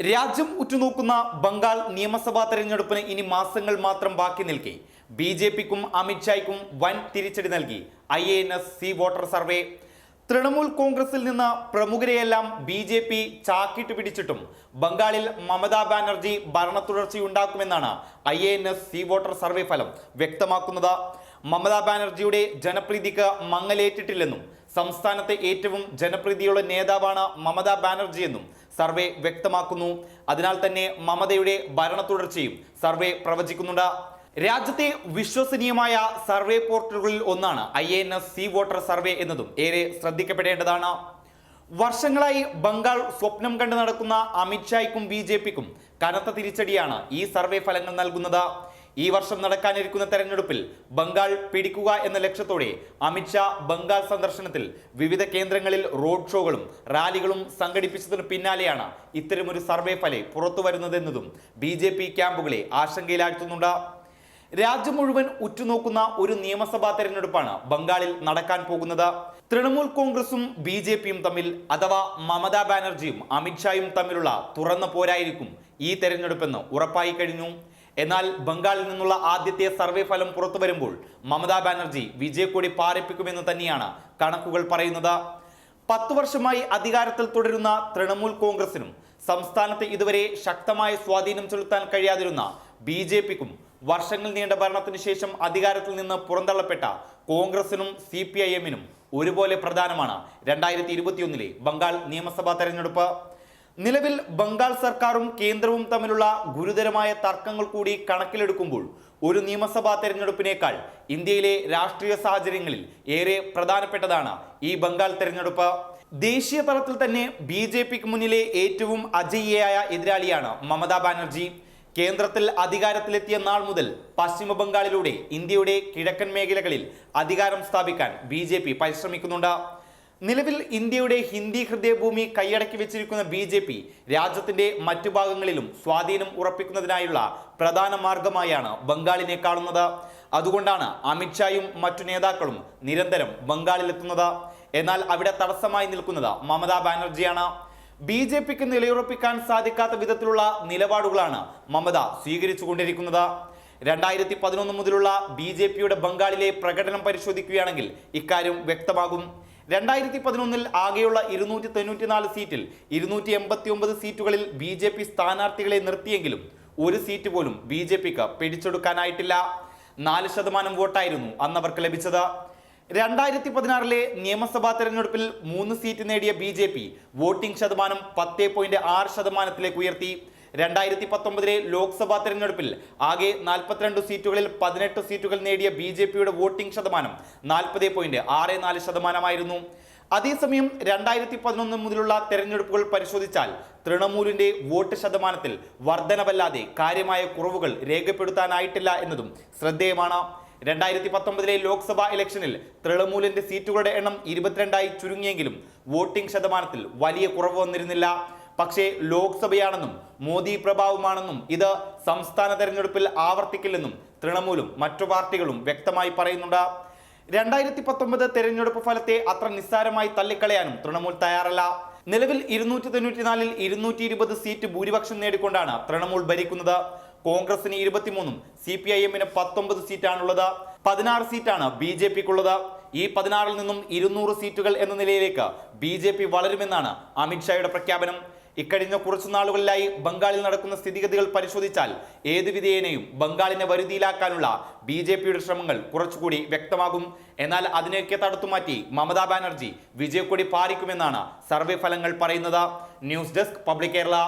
രാജ്യം ഉറ്റുനോക്കുന്ന ബംഗാൾ നിയമസഭാ തെരഞ്ഞെടുപ്പിന് ഇനി മാസങ്ങൾ മാത്രം ബാക്കി നിൽക്കെ. ബി ജെ പിക്കും അമിത്ഷായ്ക്കും വൻ തിരിച്ചടി നൽകി. I A N S C voter survey. Trinamool കോൺഗ്രസിൽ നിന്ന് പ്രമുഖരെയെല്ലാം ബി ജെ പി ചാക്കിട്ട് പിടിച്ചിട്ടും ബംഗാളിൽ മമതാ ബാനർജി ഭരണ തുടർച്ചയുണ്ടാക്കുമെന്നാണ് I A N S C voter survey ഫലം വ്യക്തമാക്കുന്നത്. മമതാ ബാനർജിയുടെ ജനപ്രീതിക്ക് മങ്ങലേറ്റിട്ടില്ലെന്നും സംസ്ഥാനത്തെ ഏറ്റവും ജനപ്രീതിയുള്ള നേതാവാണ് മമതാ ബാനർജി എന്നും സർവേ വ്യക്തമാക്കുന്നു. അതിനാൽ തന്നെ മമതയുടെ ഭരണ തുടർച്ചയും സർവേ പ്രവചിക്കുന്നുണ്ട്. രാജ്യത്തെ വിശ്വസനീയമായ സർവേ പോർട്ടലുകളിൽ ഒന്നാണ് I N S C voter survey എന്നതും ഏറെ ശ്രദ്ധിക്കപ്പെടേണ്ടതാണ്. വർഷങ്ങളായി ബംഗാൾ സ്വപ്നം കണ്ടു നടക്കുന്ന അമിത്ഷായ്ക്കും ബി ജെ പിക്കും കനത്ത തിരിച്ചടിയാണ് ഈ സർവേ ഫലങ്ങൾ നൽകുന്നത്. ഈ വർഷം നടക്കാനിരിക്കുന്ന തെരഞ്ഞെടുപ്പിൽ ബംഗാൾ പിടിക്കുക എന്ന ലക്ഷ്യത്തോടെ അമിത്ഷാ ബംഗാൾ സന്ദർശനത്തിൽ വിവിധ കേന്ദ്രങ്ങളിൽ റോഡ് ഷോകളും റാലികളും സംഘടിപ്പിച്ചതിന് പിന്നാലെയാണ് ഇത്തരമൊരു സർവേ ഫലം പുറത്തു വരുന്നതെന്നതും ബി ജെ പി ക്യാമ്പുകളെ ആശങ്കയിലാഴ്ത്തുന്നുണ്ട്. രാജ്യം മുഴുവൻ ഉറ്റുനോക്കുന്ന ഒരു നിയമസഭാ തെരഞ്ഞെടുപ്പാണ് ബംഗാളിൽ നടക്കാൻ പോകുന്നത്. തൃണമൂൽ കോൺഗ്രസും ബി ജെ പിയും തമ്മിൽ അഥവാ മമതാ ബാനർജിയും അമിത്ഷായും തമ്മിലുള്ള തുറന്ന പോരായിരിക്കും ഈ തെരഞ്ഞെടുപ്പെന്ന് ഉറപ്പായി കഴിഞ്ഞു. എന്നാൽ ബംഗാളിൽ നിന്നുള്ള ആദ്യത്തെ സർവേ ഫലം പുറത്തു വരുമ്പോൾ മമതാ ബാനർജി വിജയക്കൊടി പാറിപ്പിക്കുമെന്ന് തന്നെയാണ് കണക്കുകൾ പറയുന്നത്. പത്തു വർഷമായി അധികാരത്തിൽ തുടരുന്ന തൃണമൂൽ കോൺഗ്രസിനും സംസ്ഥാനത്ത് ഇതുവരെ ശക്തമായ സ്വാധീനം ചെലുത്താൻ കഴിയാതിരുന്ന ബി ജെ പിക്കും വർഷങ്ങൾ നീണ്ട ഭരണത്തിന് ശേഷം അധികാരത്തിൽ നിന്ന് പുറന്തള്ളപ്പെട്ട കോൺഗ്രസിനും സി പി ഐ എമ്മിനും ഒരുപോലെ പ്രധാനമാണ് രണ്ടായിരത്തി ഇരുപത്തിയൊന്നിലെ ബംഗാൾ നിയമസഭാ തെരഞ്ഞെടുപ്പ്. നിലവിൽ ബംഗാൾ സർക്കാരും കേന്ദ്രവും തമ്മിലുള്ള ഗുരുതരമായ തർക്കങ്ങൾ കൂടി കണക്കിലെടുക്കുമ്പോൾ ഒരു നിയമസഭാ തെരഞ്ഞെടുപ്പിനേക്കാൾ ഇന്ത്യയിലെ രാഷ്ട്രീയ സാഹചര്യങ്ങളിൽ ഏറെ പ്രധാനപ്പെട്ടതാണ് ഈ ബംഗാൾ തെരഞ്ഞെടുപ്പ്. ദേശീയ തലത്തിൽ തന്നെ ബി ജെ പിക്ക് മുന്നിലെ ഏറ്റവും അജയ്യയായ എതിരാളിയാണ് മമതാ ബാനർജി. കേന്ദ്രത്തിൽ അധികാരത്തിലെത്തിയ നാൾ മുതൽ പശ്ചിമ ബംഗാളിലൂടെ ഇന്ത്യയുടെ കിഴക്കൻ മേഖലകളിൽ അധികാരം സ്ഥാപിക്കാൻ ബി പരിശ്രമിക്കുന്നുണ്ട്. നിലവിൽ ഇന്ത്യയുടെ ഹിന്ദി ഹൃദയഭൂമി കൈയടക്കി വെച്ചിരിക്കുന്ന ബി ജെ പി രാജ്യത്തിന്റെ മറ്റു ഭാഗങ്ങളിലും സ്വാധീനം ഉറപ്പിക്കുന്നതിനായുള്ള പ്രധാന മാർഗമായാണ് ബംഗാളിനെ കാണുന്നത്. അതുകൊണ്ടാണ് അമിത്ഷായും മറ്റു നേതാക്കളും നിരന്തരം ബംഗാളിലെത്തുന്നത്. എന്നാൽ അവിടെ തടസ്സമായി നിൽക്കുന്നത് മമതാ ബാനർജിയാണ്. ബി ജെ പിക്ക് നിലയുറപ്പിക്കാൻ സാധിക്കാത്ത വിധത്തിലുള്ള നിലപാടുകളാണ് മമത സ്വീകരിച്ചുകൊണ്ടിരിക്കുന്നത്. രണ്ടായിരത്തി പതിനൊന്ന് മുതലുള്ള ബി ജെ പിയുടെ ബംഗാളിലെ പ്രകടനം പരിശോധിക്കുകയാണെങ്കിൽ ഇക്കാര്യം വ്യക്തമാകും. രണ്ടായിരത്തി പതിനൊന്നിൽ ആകെയുള്ള ഇരുന്നൂറ്റി തൊണ്ണൂറ്റിനാല് സീറ്റിൽ ഇരുന്നൂറ്റി എൺപത്തി ഒമ്പത് സീറ്റുകളിൽ ബി ജെ പി സ്ഥാനാർത്ഥികളെ നിർത്തിയെങ്കിലും ഒരു സീറ്റ് പോലും ബി ജെ പിക്ക് പിടിച്ചെടുക്കാനായിട്ടില്ല. നാല് ശതമാനം വോട്ടായിരുന്നു അന്നവർക്ക് ലഭിച്ചത്. രണ്ടായിരത്തി പതിനാറിലെ നിയമസഭാ തെരഞ്ഞെടുപ്പിൽ മൂന്ന് സീറ്റ് നേടിയ ബി ജെ പി വോട്ടിംഗ് ശതമാനം പത്ത് പോയിന്റ് ആറ് ശതമാനത്തിലേക്ക് ഉയർത്തി. രണ്ടായിരത്തി പത്തൊമ്പതിലെ ലോക്സഭാ തെരഞ്ഞെടുപ്പിൽ ആകെ നാൽപ്പത്തിരണ്ട് സീറ്റുകളിൽ പതിനെട്ട് സീറ്റുകൾ നേടിയ ബി ജെ പിയുടെ വോട്ടിംഗ് ശതമാനം നാൽപ്പത് പോയിന്റ് ആറ് നാല് ശതമാനമായിരുന്നു. അതേസമയം രണ്ടായിരത്തി പതിനൊന്ന് മുതലുള്ള തെരഞ്ഞെടുപ്പുകൾ പരിശോധിച്ചാൽ തൃണമൂലിന്റെ വോട്ട് ശതമാനത്തിൽ വർധനവല്ലാതെ കാര്യമായ കുറവുകൾ രേഖപ്പെടുത്താനായിട്ടില്ല എന്നതും ശ്രദ്ധേയമാണ്. രണ്ടായിരത്തി പത്തൊമ്പതിലെ ലോക്സഭാ ഇലക്ഷനിൽ തൃണമൂലിന്റെ സീറ്റുകളുടെ എണ്ണം ഇരുപത്തിരണ്ടായി ചുരുങ്ങിയെങ്കിലും വോട്ടിംഗ് ശതമാനത്തിൽ വലിയ കുറവ് വന്നിരുന്നില്ല. പക്ഷേ ലോക്സഭയാണെന്നും മോദി പ്രഭാവമാണെന്നും ഇത് സംസ്ഥാന തെരഞ്ഞെടുപ്പിൽ ആവർത്തിക്കില്ലെന്നും തൃണമൂലും മറ്റു പാർട്ടികളും വ്യക്തമായി പറയുന്നുണ്ട്. രണ്ടായിരത്തി പത്തൊമ്പത് തെരഞ്ഞെടുപ്പ് ഫലത്തെ അത്ര നിസ്സാരമായി തള്ളിക്കളയാനും തൃണമൂൽ തയ്യാറല്ല. നിലവിൽ ഇരുന്നൂറ്റി തൊണ്ണൂറ്റിനാലിൽ ഇരുന്നൂറ്റി ഇരുപത് സീറ്റ് ഭൂരിപക്ഷം നേടിക്കൊണ്ടാണ് തൃണമൂൽ ഭരിക്കുന്നത്. കോൺഗ്രസിന് ഇരുപത്തിമൂന്നും സി പി ഐ എമ്മിന് പത്തൊമ്പത് സീറ്റാണുള്ളത്. പതിനാറ് സീറ്റാണ് ബി ജെ പിക്കുള്ളത് ഈ പതിനാറിൽ നിന്നും ഇരുന്നൂറ് സീറ്റുകൾ എന്ന നിലയിലേക്ക് ബി ജെ പി വളരുമെന്നാണ് അമിത്ഷായുടെ പ്രഖ്യാപനം. ഇക്കഴിഞ്ഞ കുറച്ചു നാളുകളിലായി ബംഗാളിൽ നടക്കുന്ന സ്ഥിതിഗതികൾ പരിശോധിച്ചാൽ ഏത് വിധേയനെയും ബംഗാളിനെ വരുതിയിലാക്കാനുള്ള ബി ജെ പിയുടെ ശ്രമങ്ങൾ കുറച്ചുകൂടി വ്യക്തമാകും. എന്നാൽ അതിനെയൊക്കെ തടുത്തുമാറ്റി മമതാ ബാനർജി വിജയക്കൊടി പാറിക്കുമെന്നാണ് സർവേ ഫലങ്ങൾ പറയുന്നത്. News desk public Kerala.